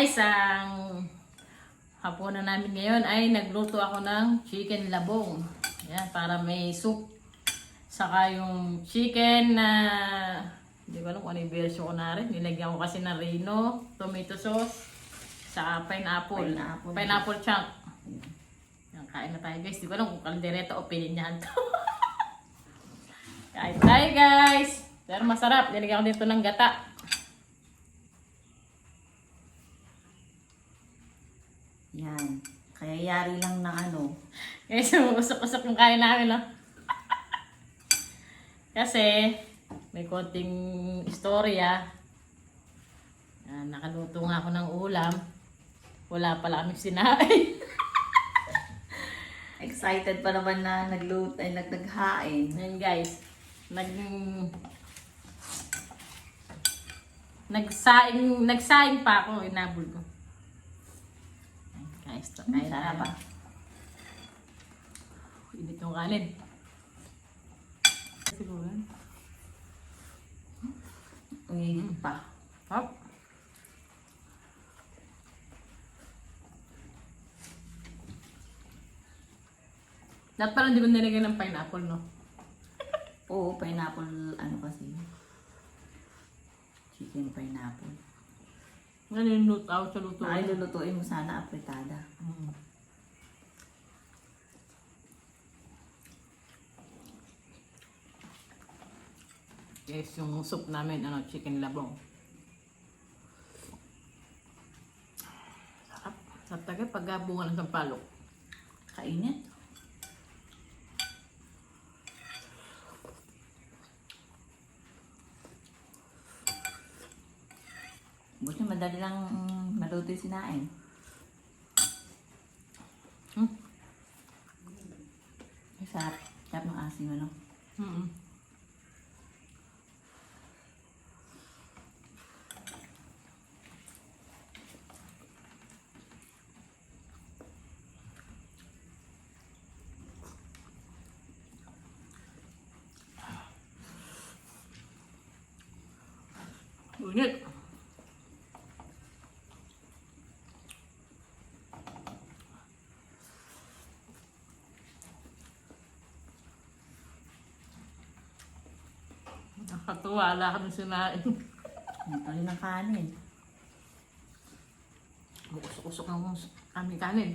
Guys, ang hapunan namin ngayon ay nagluto ako ng chicken labong. Yan, para may soup. Saka yung chicken na hindi ko alam kung ano yung version ko na rin. Nilagyan ko kasi ng reno, tomato sauce, sa pineapple. Pineapple. Pineapple chunk. Yan, kain na tayo guys. Hindi ko alam kung kaldereta o pininyahan to. kain tayo guys. Pero masarap. Nilagyan ko dito ng gata. Yan. Kaya yari lang ng ano. Guys, usok-usok yung kain namin, no? Kasi, may konting istorya. Yan, nakaluto nga ako ng ulam. Wala pala kami sinain. Excited pa naman na nagluto ay nagdaghain. Yan guys, nag nagsaing nagsaing pa ako inabol ko. Guys, to kain Sarap na ah. Init yung kanin. Siguro. Umiinit pa. Hop. Dapat pala hindi ko nilagyan ng pineapple, no? Oo, pineapple ano kasi. Chicken pineapple. Luto out sa luto? Ay, lulutuin mo sana apretada. Mm. Yes, yung soup namin, ano, chicken labong. Sarap. Sarap talaga pag bunga ng sampalok. Kainit. Buti madali lang mm, maluto yung sinain. Hmm? Ay, sarap. Sarap ng asin, ano? Mm Unit. Nakatuwa, wala kami sinain. Ang tuloy ng kanin. Usok-usok ng aming kanin.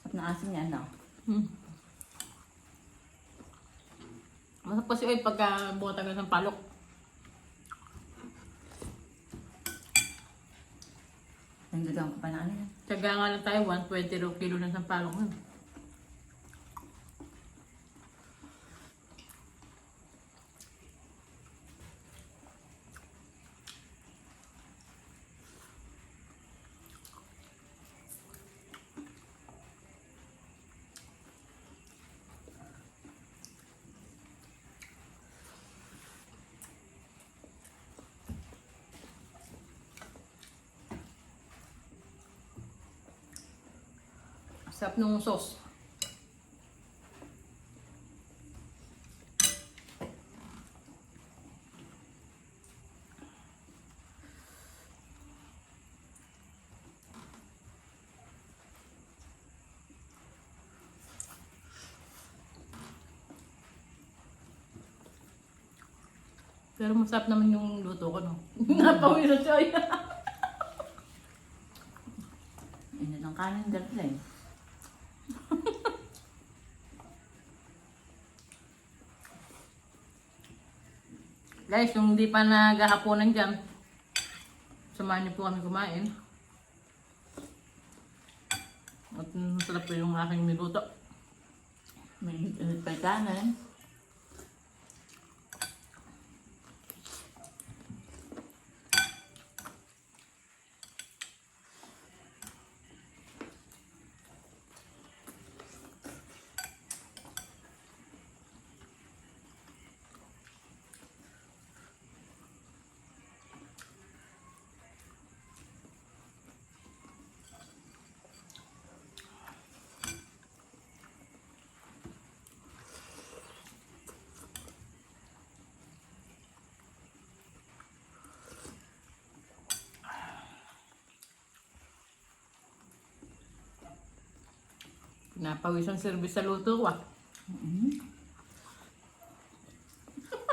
Sarap ng asin niya, ano? Hmm. Masarap kasi ay pagka buka tayo ng palok. Nagdagang ko pa na ano yan. Tsaga nga lang tayo, 120 raw kilo ng sampalok nun. Sarap nung sauce. Pero masarap naman yung luto ko, no? Napawi na siya. Init ng kanin dala eh. Guys, yung hindi pa naghahaponan dyan, samahan niyo po kami kumain. At mm, sarap po yung aking niluto. May init pa yung kanin. Pinapawisan service sa luto ko ah.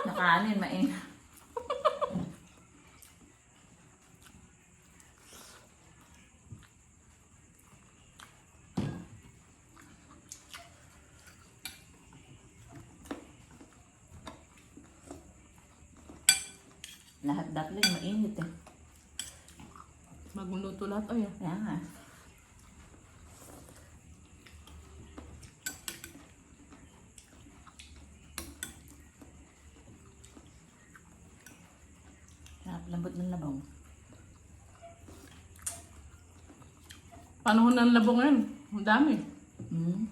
Nakaanin, main. Lahat dapat mainit eh. Bagong luto lahat ay ah. Kaya nga. Sarap lambot ng labong. Panahon ng labong ngayon. Ang dami. Mm.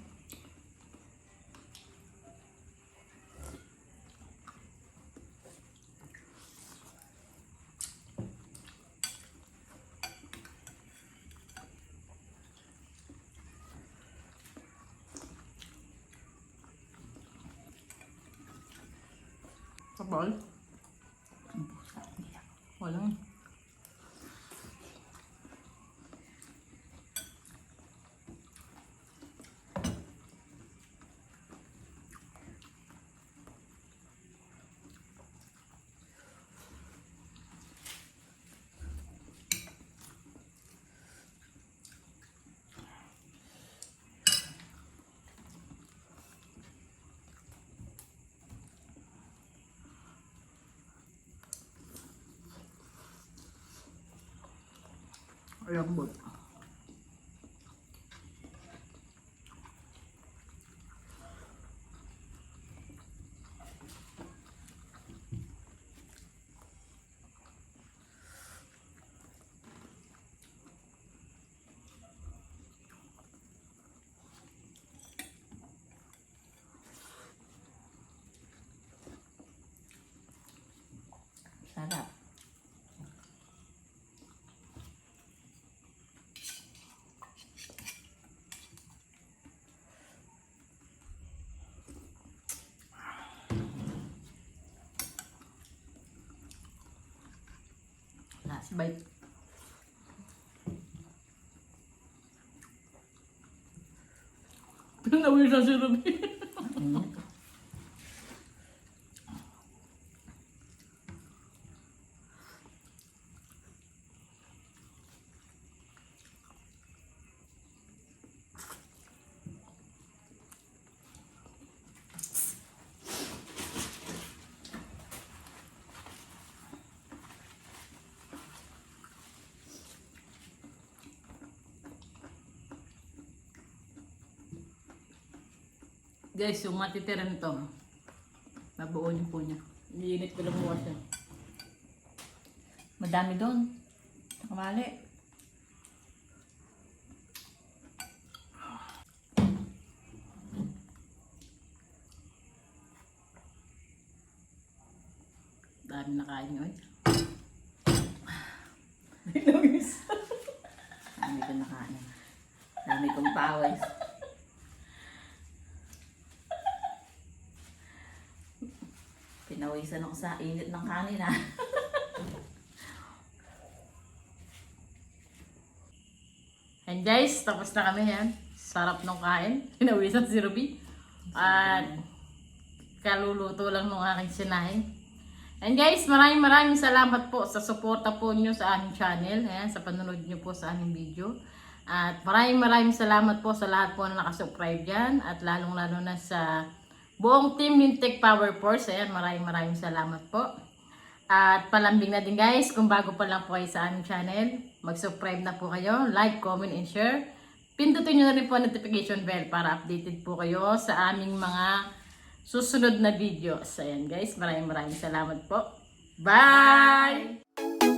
Ako. Walang. Lambot. Sarap. 拜。那为啥这么多？Guys, yung matitira nito, mabuo niyo po niya. Iinit ko lang bukas yan. Madami doon. Kamali. Dami na kain nyo eh. Dami ko nakain. Dami kong pawis. Pinawisan ako sa init ng kanin ah. And guys, tapos na kami yan. Sarap ng kain. Pinawisan si Ruby. At kaluluto lang ng aking sinahin. And guys, maraming maraming salamat po sa suporta po nyo sa aming channel. Ayan, sa panonood nyo po sa aming video. At maraming maraming salamat po sa lahat po na nakasubscribe dyan. At lalong lalo na sa buong team Nintech Power Force. Ayan, maraming maraming salamat po. At palambing na din guys, kung bago pa lang po kayo sa aming channel, mag-subscribe na po kayo, like, comment, and share. Pindutin nyo na rin po ang notification bell para updated po kayo sa aming mga susunod na videos. Ayan guys, maraming maraming salamat po. Bye!